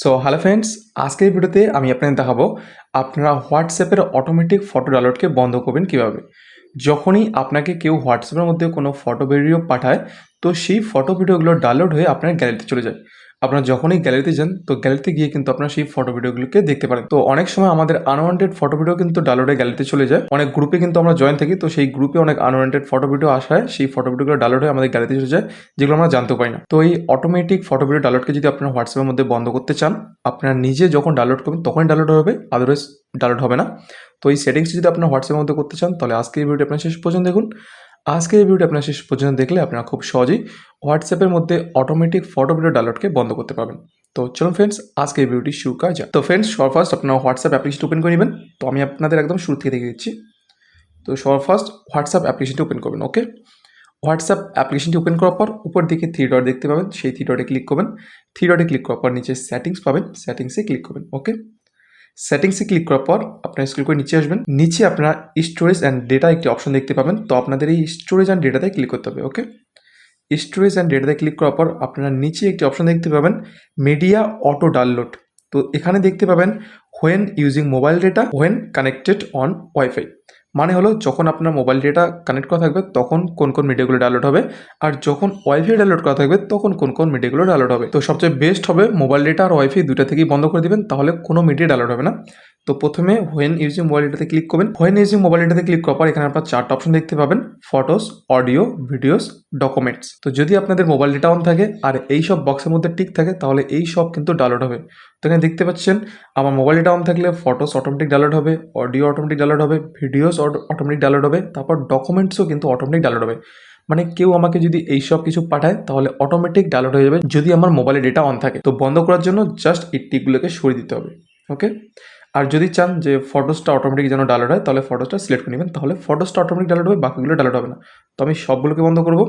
So hello friends আজকের ভিডিওতে আমি আপনাদের দেখাবো আপনারা হোয়াটসঅ্যাপের অটোমেটিক ফটো ডাউনলোডকে বন্ধ করবেন কীভাবে? যখনই আপনাকে কেউ হোয়াটসঅ্যাপের মধ্যে কোনো ফটো ভিডিও পাঠায়, তো সেই ফটো ভিডিওগুলো ডাউনলোড হয়ে আপনার গ্যালারিতে চলে যায়। আপনারা যখনই গ্যালারিতে যান, তো গ্যালারিতে গিয়ে কিন্তু আপনারা সেই ফটো ভিডিওগুলোকে দেখতে পারেন। তো অনেক সময় আমাদের আনওয়ান্টেড ফটো ভিডিও কিন্তু ডাউনলোডে গ্যালারিতে চলে যায়। অনেক গ্রুপে কিন্তু আমরা জয়েন থাকি, তো সেই গ্রুপে অনেক আনওয়ান্টেড ফটো ভিডিও আসায়, সেই ফটো ভিডিওগুলো ডাউনলোড হয়ে আমাদের গ্যালারিতে চলে যায়, যেগুলো আমরা জানতে পারি না। তো এই অটোমেটিক ফটো ভিডিও ডাউনলোডকে যদি আপনার হোয়াটসঅ্যাপের মধ্যে বন্ধ করতে চান, আপনারা নিজে যখন ডাউনলোড করবেন, তখনই ডাউনলোড হবে আদারওয়াইজ ডাউনলোড হবে না। তো এই সেটিংস যদি আপনার হোয়াটসঅ্যাপের মধ্যে করতে চান, তাহলে আজকে এই ভিডিওটি আপনার শেষ পর্যন্ত দেখুন। আজকের ভিডিওটি আপনার শেষ পর্যন্ত দেখলে আপনারা খুব সহজেই হোয়াটসঅ্যাপের মধ্যে অটোমেটিক ফটো ভিডিও ডাউনলোডকে বন্ধ করতে পারবেন। তো চলুন ফ্রেন্ডস আজকে এই ভিডিওটি শুরু করা যাক। তো ফ্রেন্ডস সবার ফার্স্ট আপনারা হোয়াটসঅ্যাপ অ্যাপ্লিকেশন ওপেন করে নেবেন। তো আমি আপনাদের একদম শুরু থেকে দেখে দিচ্ছি তো সবার ফার্স্ট হোয়াটসঅ্যাপ অ্যাপ্লিকেশনটি ওপেন করবেন ওকে হোয়াটসঅ্যাপ অ্যাপ্লিকেশনটি ওপেন করার পর উপর দিকে থ্রি ডট দেখতে পাবেন। সেই থ্রি ডটে ক্লিক করবেন। থ্রি ডটে ক্লিক করার পর নিচে সেটিংস পাবেন। সেটিংসে ক্লিক করবেন ওকে সেটিংসে ক্লিক করার পর আপনার স্ক্রল করে নিচে আসবেন। নিচে আপনার স্টোরেজ অ্যান্ড ডেটা একটি অপশন দেখতে পাবেন। তো আপনাদের এই স্টোরেজ অ্যান্ড ডেটাতে ক্লিক করতে হবে ওকে স্টোরেজ অ্যান্ড ডেটাতে ক্লিক করার পর আপনারা নিচে একটি অপশন দেখতে পাবেন মিডিয়া অটো ডাউনলোড তো এখানে দেখতে পাবেন when using mobile data when connected on wifi মানে হলো যখন আপনার মোবাইল ডেটা কানেক্ট করা থাকবে, তখন কোন কোন মিডিয়াগুলো ডাউনলোড হবে আর যখন ওয়াইফাই ডাউনলোড করা থাকবে, তখন কোন কোন মিডিয়াগুলো ডাউনলোড হবে। তো সবচেয়ে বেস্ট হবে মোবাইল ডেটা আর ওয়াইফাই দুটা থেকেই বন্ধ করে দেবেন, তাহলে কোনো মিডিয়া ডাউনলোড হবে না। তো প্রথমে হোয়েন ইউজিং মোবাইল ডেটাতে ক্লিক করবেন। হোয়েন ইউজিং মোবাইল ডেটাতে ক্লিক করার পর এখানে আপনার চারটা অপশন দেখতে পাবেন। ফটোস অডিও ভিডিওস ডকুমেন্টস তো যদি আপনাদের মোবাইল ডেটা অন থাকে আর এই সব বক্সের মধ্যে টিক থাকে, তাহলে এই সব কিন্তু ডাউনলোড হবে। তো এখানে দেখতে পাচ্ছেন, আমার মোবাইল ডেটা অন থাকলে ফটোস অটোমেটিক ডাউনলোড হবে অডিও অটোমেটিক ডাউনলোড হবে ভিডিওস অটোমেটিক ডাউনলোড হবে, তারপর ডকুমেন্টসও কিন্তু অটোমেটিক ডাউনলোড হবে। মানে কেউ আমাকে যদি এই সব কিছু পাঠায়, তাহলে অটোমেটিক ডাউনলোড হয়ে যাবে যদি আমার মোবাইলে ডেটা অন থাকে। তো বন্ধ করার জন্য জাস্ট এই টিকগুলোকে সরিয়ে দিতে হবে ওকে আর যদি চান যে ফটোসটা অটোমেটিক যেন ডাউনলোড হয়, তাহলে ফটোসটা সিলেক্ট করে নেবেন। তাহলে ফটোসটা অটোমেটিক ডাউনলোড হবে, বাকিগুলো ডাউনলোড হবে না। তো আমি সবগুলোকে বন্ধ করব,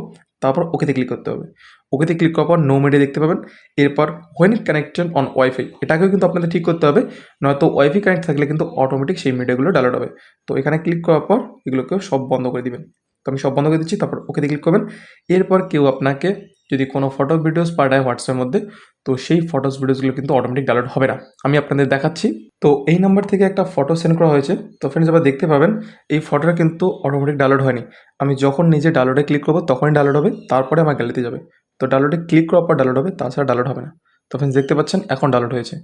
তারপর ওকেতে ক্লিক করতে হবে। ওকেতে ক্লিক করার পর নো মিডিয়া দেখতে পাবেন। এরপর হোয়েন কানেক্টেড অন ওয়াইফাই এটাকেও কিন্তু আপনাদের ঠিক করতে হবে। নয়তো ওয়াইফাই কানেক্ট থাকলে কিন্তু অটোমেটিক সেই মিডিয়াগুলো ডাউনলোড হবে। তো এখানে ক্লিক করার পর এগুলোকেও সব বন্ধ করে দিবেন। তো আমি সব বন্ধ করে দিচ্ছি, তারপর ওকেতে ক্লিক করবেন। এরপর কেউ আপনাকে যদি কোনো ফটো ভিডিওস পাঠায় হোয়াটসঅ্যাপের মধ্যে তো সেই ফটোস ভিডিওসগুলো কিন্তু অটোমেটিক ডাউনলোড হবে না। আমি আপনাদের দেখাচ্ছি। তো এই নাম্বার থেকে একটা ফটো সেন্ড করা হয়েছে। তো ফ্রেন্ডস আবার দেখতে পাবেন, এই ফটোটা কিন্তু অটোমেটিক ডাউনলোড হয়নি। আমি যখন নিজে ডাউনলোডে ক্লিক করব, তখনই ডাউনলোড হবে, তারপরে আমার গ্যালারিতে যাবে। তো ডাউনলোডে ক্লিক করার পর ডাউনলোড হবে, তাছাড়া ডাউনলোড হবে না। তো ফ্রেন্ডস দেখতে পাচ্ছেন, এখন ডাউনলোড হয়েছে।